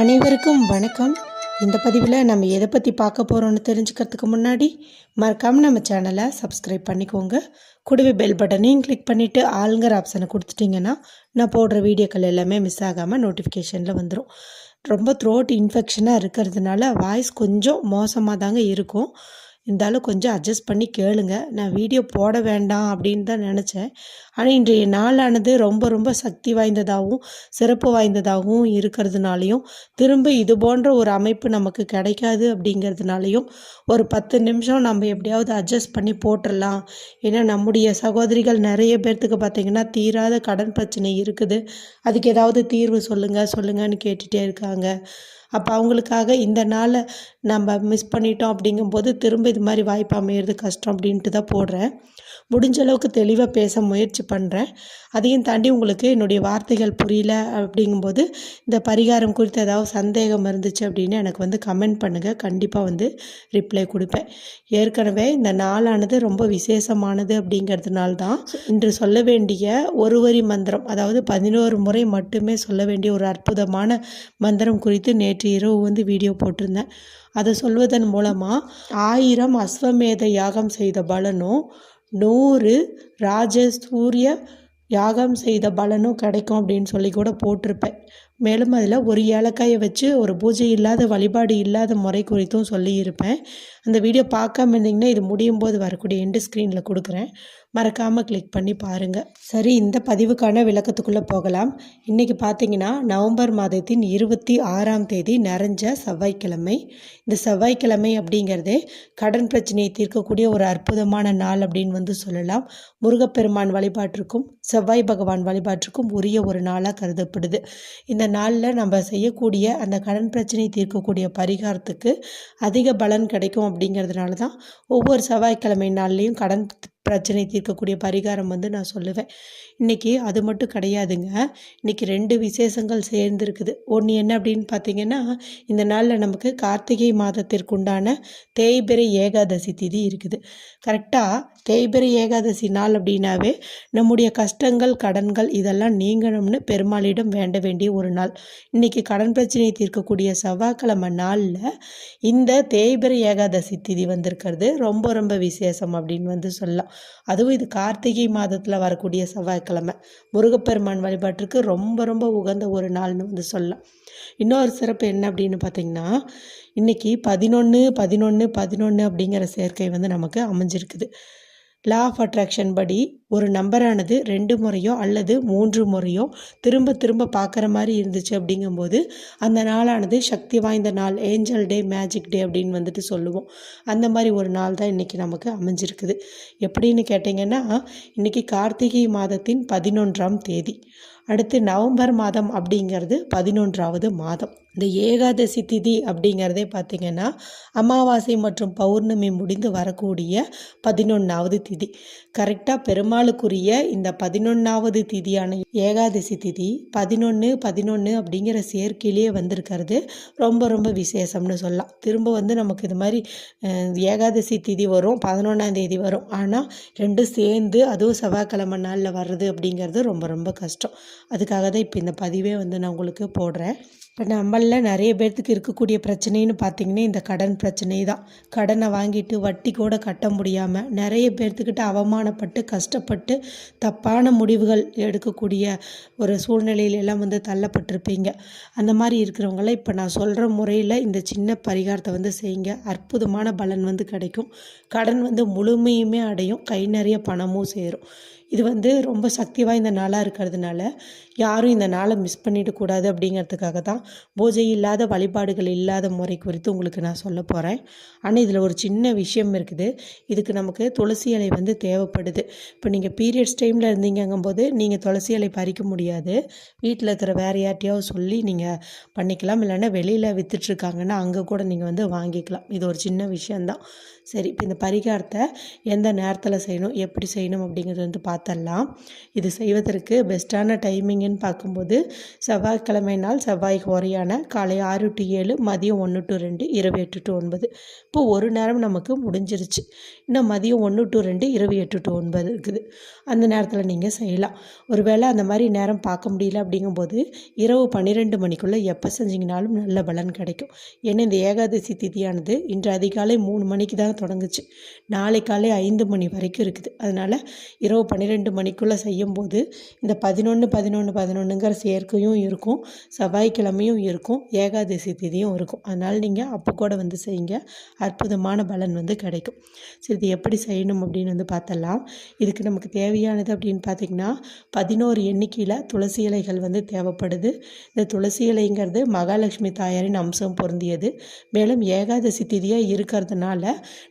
அனைவருக்கும் வணக்கம். இந்த பதிவில் நம்ம எதை பற்றி பார்க்க போகிறோம்னு தெரிஞ்சுக்கிறதுக்கு முன்னாடி மறக்காமல் நம்ம சேனலை சப்ஸ்கிரைப் பண்ணிக்கோங்க. கூடவே பெல் பட்டனையும் கிளிக் பண்ணிவிட்டு ஆளுங்கிற ஆப்ஷனை கொடுத்துட்டிங்கன்னா நான் போடுற வீடியோக்கள் எல்லாமே மிஸ் ஆகாமல் நோட்டிஃபிகேஷனில் வந்துடும் ரொம்ப த்ரோட் இன்ஃபெக்ஷனாக இருக்கிறதுனால வாய்ஸ் கொஞ்சம் மோசமாக தாங்க இருக்கும். இருந்தாலும் கொஞ்சம் அட்ஜஸ்ட் பண்ணி கேளுங்க. நான் வீடியோ போட வேண்டாம் அப்படின்னு தான் நினச்சேன். ஆனால் இன்றைய நாளானது ரொம்ப ரொம்ப சக்தி வாய்ந்ததாகவும் சிறப்பு வாய்ந்ததாகவும் இருக்கிறதுனாலையும் திரும்ப இது போன்ற ஒரு அமைப்பு நமக்கு கிடைக்காது அப்படிங்கிறதுனாலையும் ஒரு பத்து நிமிஷம் நம்ம எப்படியாவது அட்ஜஸ்ட் பண்ணி போட்டுடலாம் ஏன்னா நம்முடைய சகோதரிகள் நிறைய பேர்த்துக்கு பார்த்திங்கன்னா தீராத கடன் பிரச்சனை இருக்குது. அதுக்கு ஏதாவது தீர்வு சொல்லுங்கள் சொல்லுங்கன்னு கேட்டுகிட்டே இருக்காங்க. அப்போ அவங்களுக்காக இந்த நாளை நம்ம மிஸ் பண்ணிட்டோம் அப்படிங்கும்போது திரும்ப இது மாதிரி வாய்ப்பு அமையிறது கஷ்டம் அப்படின்ட்டு தான் போடுறேன். முடிஞ்ச அளவுக்கு தெளிவாக பேச முயற்சி பண்ணுறேன் அதையும் தாண்டி உங்களுக்கு என்னுடைய வார்த்தைகள் புரியல அப்படிங்கும்போது இந்த பரிகாரம் குறித்து ஏதாவது சந்தேகம் இருந்துச்சு அப்படின்னு எனக்கு வந்து கமெண்ட் பண்ணுங்கள் கண்டிப்பாக வந்து ரிப்ளை கொடுப்பேன். ஏற்கனவே இந்த நாளானது ரொம்ப விசேஷமானது அப்படிங்கிறதுனால தான் இன்று சொல்ல வேண்டிய ஒரு வரி மந்திரம் அதாவது பதினோரு முறை மட்டுமே சொல்ல வேண்டிய ஒரு அற்புதமான மந்திரம் குறித்து நேற்று இரவு வந்து வீடியோ போட்டிருந்தேன். அதை சொல்வதன் மூலமாக ஆயிரம் அஸ்வமேத யாகம் செய்த பலனும் நூறு ராஜசூரிய யாகம் செய்த பலனும் கிடைக்கும் அப்படின்னு சொல்லி கூட போட்டிருப்பேன். மேலும் அதில் ஒரு ஏலக்காயை வச்சு ஒரு பூஜை இல்லாத வழிபாடு இல்லாத முறை குறித்தும் சொல்லியிருப்பேன். அந்த வீடியோ பார்க்காம இருந்தீங்கன்னா இது முடியும் போது வரக்கூடிய எண்டு ஸ்க்ரீனில் கொடுக்குறேன். மறக்காமல் கிளிக் பண்ணி பாருங்கள் சரி இந்த பதிவுக்கான விளக்கத்துக்குள்ளே போகலாம். இன்றைக்கி பார்த்தீங்கன்னா நவம்பர் மாதத்தின் இருபத்தி ஆறாம் தேதி நிறைஞ்ச செவ்வாய்க்கிழமை. இந்த செவ்வாய்க்கிழமை அப்படிங்கிறதே கடன் பிரச்சனையை தீர்க்கக்கூடிய ஒரு அற்புதமான நாள் அப்படின்னு வந்து சொல்லலாம். முருகப்பெருமான் வழிபாட்டிற்கும் செவ்வாய் பகவான் வழிபாட்டிற்கும் உரிய ஒரு நாளாக கருதப்படுது. இந்த நாளில் நம்ம செய்யக்கூடிய அந்த கடன் பிரச்சனையை தீர்க்கக்கூடிய பரிகாரத்துக்கு அதிக பலன் கிடைக்கும் அப்படிங்கிறதுனால தான் ஒவ்வொரு செவ்வாய்க்கிழமை நாள்லேயும் கடன் பிரச்சனை தீர்க்கக்கூடிய பரிகாரம் வந்து நான் சொல்லுவேன். இன்றைக்கி அது மட்டும் கிடையாதுங்க. இன்றைக்கி ரெண்டு விசேஷங்கள் சேர்ந்துருக்குது. ஒன்று என்ன அப்படின்னு பார்த்தீங்கன்னா இந்த நாளில் நமக்கு கார்த்திகை மாதத்திற்குண்டான தேய்பிரை ஏகாதசி திதி இருக்குது. கரெக்டாக தேய்பிரை ஏகாதசி நாள் அப்படின்னாவே நம்முடைய கஷ்டங்கள் கடன்கள் இதெல்லாம் நீங்கணும்னு பெருமாளிடம் வேண்ட வேண்டிய ஒரு நாள். இன்றைக்கி கடன் பிரச்சனையை தீர்க்கக்கூடிய செவ்வாய்க்கிழமை நாளில் இந்த தேய்பிரை ஏகாதசி திதி வந்திருக்கிறது. ரொம்ப ரொம்ப விசேஷம் அப்படின்னு வந்து சொல்லலாம். அதுவும் இது கார்த்திகை மாதத்தில் வரக்கூடிய செவ்வாய்க்கிழமை. முருகப்பெருமான் வழிபாட்டிற்கு ரொம்ப ரொம்ப உகந்த ஒரு நாள்னு வந்து சொல்லலாம். இன்னொரு சிறப்பு என்ன அப்படின்னு பார்த்தீங்கன்னா இன்றைக்கி பதினொன்று பதினொன்று பதினொன்று அப்படிங்கிற சேர்க்கை வந்து நமக்கு அமைஞ்சிருக்குது. லா ஆஃப் அட்ராக்ஷன் படி ஒரு நம்பரானது ரெண்டு முறையோ அல்லது மூன்று முறையோ திரும்ப திரும்ப பார்க்குற மாதிரி இருந்துச்சு அப்படிங்கும்போது அந்த நாளானது சக்தி வாய்ந்த நாள் ஏஞ்சல் டே மேஜிக் டே அப்படின்னு வந்துட்டு சொல்லுவோம். அந்த மாதிரி ஒரு நாள் தான் இன்றைக்கி நமக்கு அமைஞ்சிருக்குது. எப்படின்னு கேட்டிங்கன்னா இன்றைக்கி கார்த்திகை மாதத்தின் பதினொன்றாம் தேதி. அடுத்து நவம்பர் மாதம் அப்படிங்கிறது பதினொன்றாவது மாதம். இந்த ஏகாதசி திதி அப்படிங்கிறதே பார்த்திங்கன்னா அமாவாசை மற்றும் பௌர்ணமி முடிந்து வரக்கூடிய பதினொன்றாவது திதி. கரெக்டாக பெருமாளுக்குரிய இந்த பதினொன்றாவது திதியான ஏகாதசி திதி பதினொன்று பதினொன்று அப்படிங்கிற சேர்க்கையிலேயே வந்திருக்கிறது. ரொம்ப ரொம்ப விசேஷம்னு சொல்லலாம். திரும்ப வந்து நமக்கு இது மாதிரி ஏகாதசி திதி வரும் பதினொன்றாம் தேதி வரும். ஆனால் ரெண்டும் சேர்ந்து அதுவும் செவ்வாய்க்கிழமை நாளில் வர்றது அப்படிங்கிறது ரொம்ப ரொம்ப கஷ்டம். அதுக்காக தான் இப்போ இந்த பதிவே வந்து நான் உங்களுக்கு போடுறேன். இப்போ நம்மளில் நிறைய பேர்த்துக்கு இருக்கக்கூடிய பிரச்சனைன்னு பார்த்திங்கன்னா இந்த கடன் பிரச்சனை தான். கடனை வாங்கிட்டு வட்டி கூட கட்ட முடியாமல் நிறைய பேர்த்துக்கிட்ட அவமானப்பட்டு கஷ்டப்பட்டு தப்பான முடிவுகள் எடுக்கக்கூடிய ஒரு சூழ்நிலையில எல்லாம் வந்து தள்ளப்பட்டிருப்பீங்க. அந்த மாதிரி இருக்கிறவங்கள இப்போ நான் சொல்கிற முறையில் இந்த சின்ன பரிகாரத்தை வந்து செய்யுங்க. அற்புதமான பலன் வந்து கிடைக்கும். கடன் வந்து முழுமையுமே அடையும். கை நிறைய பணமும் சேரும். இது வந்து ரொம்ப சக்தி வாய்ந்த நாளாக இருக்கிறதுனால யாரும் இந்த நாளை மிஸ் பண்ணிடக்கூடாது அப்படிங்கிறதுக்காக தான் பூஜை இல்லாத வழிபாடுகள் இல்லாத முறை குறித்து உங்களுக்கு நான் சொல்ல போகிறேன் ஆனால் இதில் ஒரு சின்ன விஷயம் இருக்குது. இதுக்கு நமக்கு துளசி இலை வந்து தேவைப்படுது. இப்போ நீங்கள் பீரியட்ஸ் டைமில் இருந்தீங்கங்கும்போது நீங்கள் துளசி இலை பறிக்க முடியாது. வீட்டில் இருக்கிற வேறு யார்ட்டையாவது சொல்லி நீங்கள் பண்ணிக்கலாம். இல்லைன்னா வெளியில் விற்றுட்ருக்காங்கன்னா அங்கே கூட நீங்கள் வந்து வாங்கிக்கலாம். இது ஒரு சின்ன விஷயந்தான் சரி இப்போ இந்த பரிகாரத்தை எந்த நேரத்தில் செய்யணும் எப்படி செய்யணும் அப்படிங்கிறது வந்து பார்த்தரலாம் இது செய்வதற்கு பெஸ்ட்டான டைமிங் டைமிங்குன்னு பார்க்கும்போது செவ்வாய்க்கிழமை நாள் செவ்வாய் குறையான காலை ஆறு டு ஏழு மதியம் ஒன்று டு ரெண்டு இரவு எட்டு டு ஒன்பது. இப்போ ஒரு நேரம் நமக்கு முடிஞ்சிருச்சு. இன்னும் மதியம் ஒன்று டு ரெண்டு இரவு எட்டு டு ஒன்பது இருக்குது. அந்த நேரத்தில் நீங்கள் செய்யலாம். ஒருவேளை அந்த மாதிரி நேரம் பார்க்க முடியல அப்படிங்கும்போது இரவு பன்னிரெண்டு மணிக்குள்ளே எப்போ செஞ்சிங்கனாலும் நல்ல பலன் கிடைக்கும். ஏன்னா இந்த ஏகாதசி திதியானது இன்று அதிகாலை மூணு மணிக்கு தான் தொடங்குச்சு. நாளை காலை ஐந்து மணி வரைக்கும் இருக்குது. அதனால் இரவு பன்னிரெண்டு மணிக்குள்ளே செய்யும்போது இந்த பதினொன்று பதினொன்று பதினொன்றுங்கிற சேர்க்கையும் இருக்கும் செவ்வாய்க்கிழமையும் இருக்கும் ஏகாதசி திதியும் இருக்கும். அதனால் நீங்கள் அப்போ கூட வந்து செய்யுங்க. அற்புதமான பலன் வந்து கிடைக்கும். சரி இது எப்படி செய்யணும் அப்படின்னு வந்து பார்த்தலாம் இதுக்கு நமக்கு தேவையானது அப்படின்னு பார்த்திங்கன்னா பதினோரு எண்ணிக்கையில் துளசி இலைகள் வந்து தேவைப்படுது. இந்த துளசி இலைங்கிறது மகாலட்சுமி தாயாரின் அம்சம் பொருந்தியது. மேலும் ஏகாதசி திதியாக இருக்கிறதுனால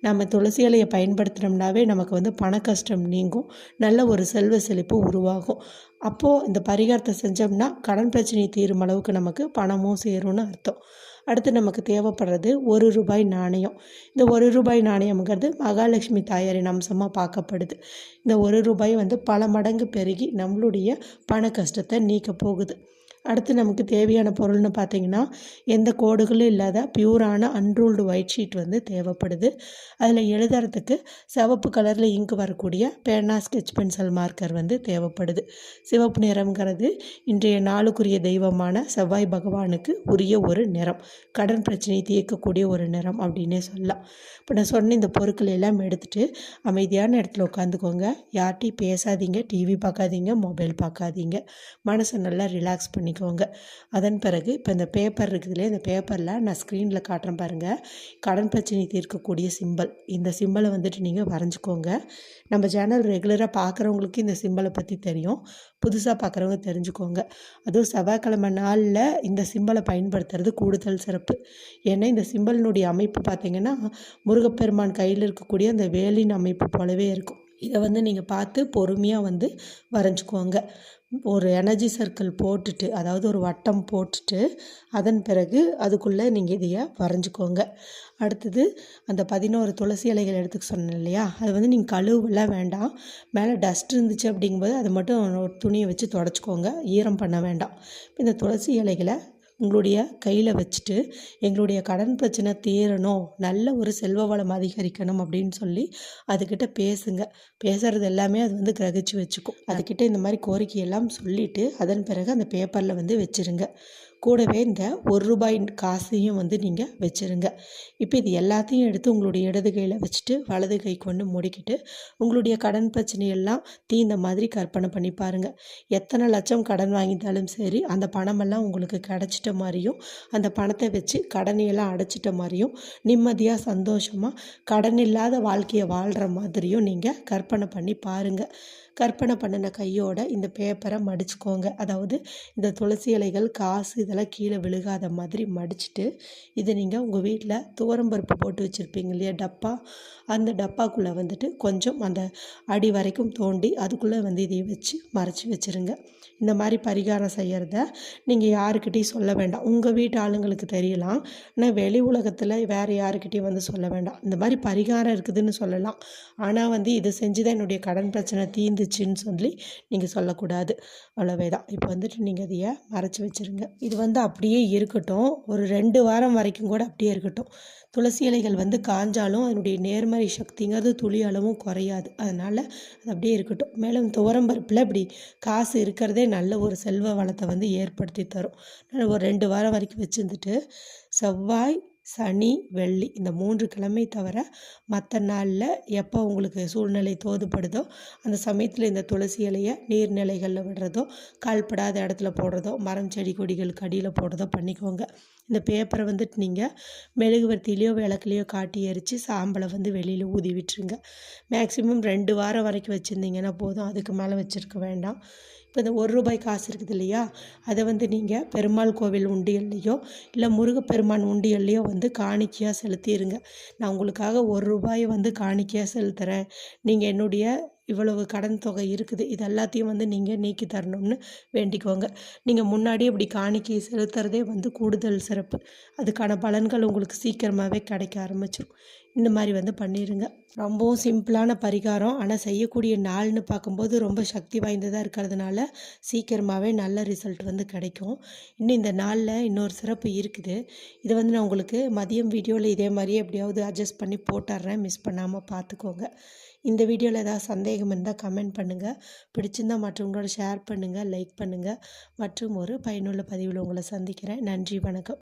நம்ம துளசி இலையை பயன்படுத்தினோம்னாவே நமக்கு வந்து பண கஷ்டம் நீங்கும். நல்ல ஒரு செல்வ செழிப்பு உருவாகும். அப்போது இந்த பரிகாரத்தை செஞ்சோம்னா கடன் பிரச்சனை தீரும் அளவுக்கு நமக்கு பணமும் சேரும்னு அர்த்தம். அடுத்து நமக்கு தேவைப்படுறது ஒரு ரூபாய் நாணயம். இந்த ஒரு ரூபாய் நாணயம்ங்கிறது மகாலட்சுமி தாயாரின் அம்சமாக பார்க்கப்படுது. இந்த ஒரு ரூபாய் வந்து பல மடங்கு பெருகி நம்மளுடைய பண கஷ்டத்தை நீக்க போகுது. அடுத்து நமக்கு தேவையான பொருள்னு பார்த்தீங்கன்னா எந்த கோடுகளும் இல்லாத பியூரான அன்ரூல்டு ஒயிட் ஷீட் வந்து தேவைப்படுது. அதில் எழுதுறதுக்கு சிவப்பு கலரில் இங்கு வரக்கூடிய பேனா ஸ்கெச் பென்சில் மார்க்கர் வந்து தேவைப்படுது. சிவப்பு நிறம்ங்கிறது இன்றைய நாளுக்குரிய தெய்வமான செவ்வாய் பகவானுக்கு உரிய ஒரு நிறம். கடன் பிரச்சனையை தீர்க்கக்கூடிய ஒரு நிறம் அப்படின்னே சொல்லலாம். இப்போ நான் சொன்ன இந்த பொருட்கள் எல்லாம் எடுத்துகிட்டு அமைதியான இடத்துல உட்காந்துக்கோங்க. யார்ட்டையும் பேசாதீங்க. டிவி பார்க்காதீங்க மொபைல் பார்க்காதீங்க மனசை நல்லா ரிலாக்ஸ் பண்ணி பண்ணிக்கோங்க. அதன் பிறகு இப்போ இந்த பேப்பர் இருக்குதுலே இந்த பேப்பரில் நான் ஸ்க்ரீனில் காட்டுறேன் பாருங்கள் கடன் பிரச்சனை தீர்க்கக்கூடிய சிம்பல் இந்த சிம்பலை வந்துட்டு நீங்கள் வரைஞ்சிக்கோங்க. நம்ம சேனல் ரெகுலராக பார்க்குறவங்களுக்கு இந்த சிம்பலை பற்றி தெரியும். புதுசாக பார்க்குறவங்க தெரிஞ்சுக்கோங்க. அதுவும் செவ்வாய்க்கிழமை நாளில் இந்த சிம்பலை பயன்படுத்துறது கூடுதல் சிறப்பு. ஏன்னா இந்த சிம்பலினுடைய அமைப்பு பார்த்திங்கன்னா முருகப்பெருமான் கையில் இருக்கக்கூடிய அந்த வேலின் அமைப்பு போலவே இருக்கும். இதை வந்து நீங்கள் பார்த்து பொறுமையாக வந்து வரைஞ்சிக்கோங்க. ஒரு எனர்ஜி சர்க்கிள் போட்டுட்டு அதாவது ஒரு வட்டம் போட்டுட்டு அதன் பிறகு அதுக்குள்ளே நீங்கள் இதையை வரைஞ்சிக்கோங்க. அடுத்தது அந்த பதினோரு துளசி இலைகள் எடுத்துக்க சொன்னேன் இல்லையா? அது வந்து நீங்கள் கழுவுலாம் வேண்டாம். மேலே டஸ்ட் இருந்துச்சு அப்படிங்கும்போது அதை மட்டும் ஒரு துணியை வச்சு தொடச்சிக்கோங்க. ஈரம் பண்ண வேண்டாம். இந்த துளசி இலைகளை உங்களுடைய கையில் வச்சுட்டு எங்களுடைய கடன் பிரச்சனை தீரணும் நல்ல ஒரு செல்வ வளம் அதிகரிக்கணும் அப்படின்னு சொல்லி அதுக்கிட்ட பேசுங்க. பேசுகிறது எல்லாமே அது வந்து கிரகிச்சு வச்சுக்கும். அதுக்கிட்ட இந்த மாதிரி கோரிக்கையெல்லாம் சொல்லிவிட்டு அதன் பிறகு அந்த பேப்பரில் வந்து வச்சுருங்க. கூடவே இந்த ஒரு ரூபாய் காசையும் வந்து நீங்கள் வச்சுருங்க. இப்போ இது எல்லாத்தையும் எடுத்து உங்களுடைய இடது கையில் வச்சுட்டு வலது கை கொண்டு முடிக்கிட்டு உங்களுடைய கடன் பிரச்சனையெல்லாம் தீந்த மாதிரி கற்பனை பண்ணி பாருங்கள் எத்தனை லட்சம் கடன் வாங்கிட்டாலும் சரி அந்த பணமெல்லாம் உங்களுக்கு கிடச்சிட்ட மாதிரியும் அந்த பணத்தை வச்சு கடனையெல்லாம் அடைச்சிட்ட மாதிரியும் நிம்மதியாக சந்தோஷமாக கடன் இல்லாத வாழ்க்கையை வாழ்கிற மாதிரியும் நீங்கள் கற்பனை பண்ணி பாருங்கள் கற்பனை பண்ணின கையோட இந்த பேப்பரை மடிச்சுக்கோங்க. அதாவது இந்த துளசி இலைகள் காசு இதெல்லாம் கீழே விழுகாத மாதிரி மடிச்சுட்டு இதை நீங்கள் உங்கள் வீட்டில் துவரம்பருப்பு போட்டு வச்சுருப்பீங்க இல்லையா டப்பா? அந்த டப்பாக்குள்ளே வந்துட்டு கொஞ்சம் அந்த அடி வரைக்கும் தோண்டி அதுக்குள்ளே வந்து இதை வச்சு மறைச்சி வச்சுருங்க. இந்த மாதிரி பரிகாரம் செய்கிறத நீங்கள் யாருக்கிட்டையும் சொல்ல வேண்டாம். உங்கள் வீட்டு ஆளுங்களுக்கு தெரியலாம். ஆனால் வெளி உலகத்தில் வேறு யாருக்கிட்டையும் வந்து சொல்ல வேண்டாம். இந்த மாதிரி பரிகாரம் இருக்குதுன்னு சொல்லலாம். ஆனால் வந்து இது செஞ்சு தான் என்னுடைய கடன் பிரச்சனை தீந்துச்சுன்னு சொல்லி நீங்கள் சொல்லக்கூடாது. அவ்வளோவே தான் இப்போ வந்துட்டு நீங்கள் அதையை மறைச்சி வச்சுருங்க. இது வந்து அப்படியே இருக்கட்டும். ஒரு ரெண்டு வாரம் வரைக்கும் கூட அப்படியே இருக்கட்டும். துளசி இலைகள் வந்து காஞ்சாலும் அதனுடைய நேர்மறை சக்திங்கிறது துளி அளவும் குறையாது. அதனால் அது அப்படியே இருக்கட்டும். மேலும் துவரம்பருப்பில் இப்படி காசு இருக்கிறதே நல்ல ஒரு செல்வ வளத்தை வந்து ஏற்படுத்தி தரும். ஒரு ரெண்டு வாரம் வரைக்கும் வச்சுருந்துட்டு செவ்வாய் சனி வெள்ளி இந்த மூன்று கிழமை தவிர மற்ற நாளில் எப்போ உங்களுக்கு சூழ்நிலை தோதுப்படுதோ அந்த சமயத்தில் இந்த துளசி இலையை நீர்நிலைகளில் விடுறதோ கால்படாத இடத்துல போடுறதோ மரம் செடி கொடிகளுக்கு அடியில் போடுறதோ பண்ணிக்கோங்க. இந்த பேப்பரை வந்துட்டு நீங்கள் மெழுகுவர்த்திலையோ விளக்குலையோ காட்டி எரித்து சாம்பலை வந்து வெளியில் ஊதி விட்டுருங்க. மேக்ஸிமம் ரெண்டு வாரம் வரைக்கும் வச்சுருந்தீங்கன்னா போதும். அதுக்கு மேலே வச்சுருக்க வேண்டாம். இப்போ இந்த ஒரு ரூபாய் காசு இருக்குது இல்லையா? அதை வந்து நீங்கள் பெருமாள் கோவில் உண்டியல்லையோ இல்லை முருகப்பெருமான் உண்டியல்லையோ வந்து காணிக்கையாக செலுத்திடுங்க நான் உங்களுக்காக ஒரு ரூபாயை வந்து காணிக்கையாக செலுத்துகிறேன் நீங்கள் என்னுடைய இவ்வளவு கடன் தொகை இருக்குது இது எல்லாத்தையும் வந்து நீங்கள் நீக்கி தரணும்னு வேண்டிக்கோங்க. நீங்கள் முன்னாடியே இப்படி காணிக்கை செலுத்துறதே வந்து கூடுதல் சிறப்பு. அதுக்கான பலன்கள் உங்களுக்கு சீக்கிரமாகவே கிடைக்க ஆரம்பிச்சிடும் இந்த மாதிரி வந்து பண்ணிடுங்க ரொம்பவும் சிம்பிளான பரிகாரம். ஆனால் செய்யக்கூடிய நாள்னு பார்க்கும்போது ரொம்ப சக்தி வாய்ந்ததாக இருக்கிறதுனால சீக்கிரமாகவே நல்ல ரிசல்ட் வந்து கிடைக்கும். இன்னும் இந்த நாளில் இன்னொரு சிறப்பு இருக்குது. இதை வந்து நான் உங்களுக்கு மதியம் வீடியோவில் இதே மாதிரி எப்படியாவது அட்ஜஸ்ட் பண்ணி போட்டுடுறேன் மிஸ் பண்ணாமல் பார்த்துக்கோங்க. இந்த வீடியோவில் ஏதாவது சந்தேகம் இருந்தால் கமெண்ட் பண்ணுங்கள் பிடிச்சிருந்தா மற்றவங்களோட ஷேர் பண்ணுங்கள் லைக் பண்ணுங்கள் மற்றும் ஒரு பயனுள்ள பதிவில் உங்களை சந்திக்கிறேன். நன்றி வணக்கம்.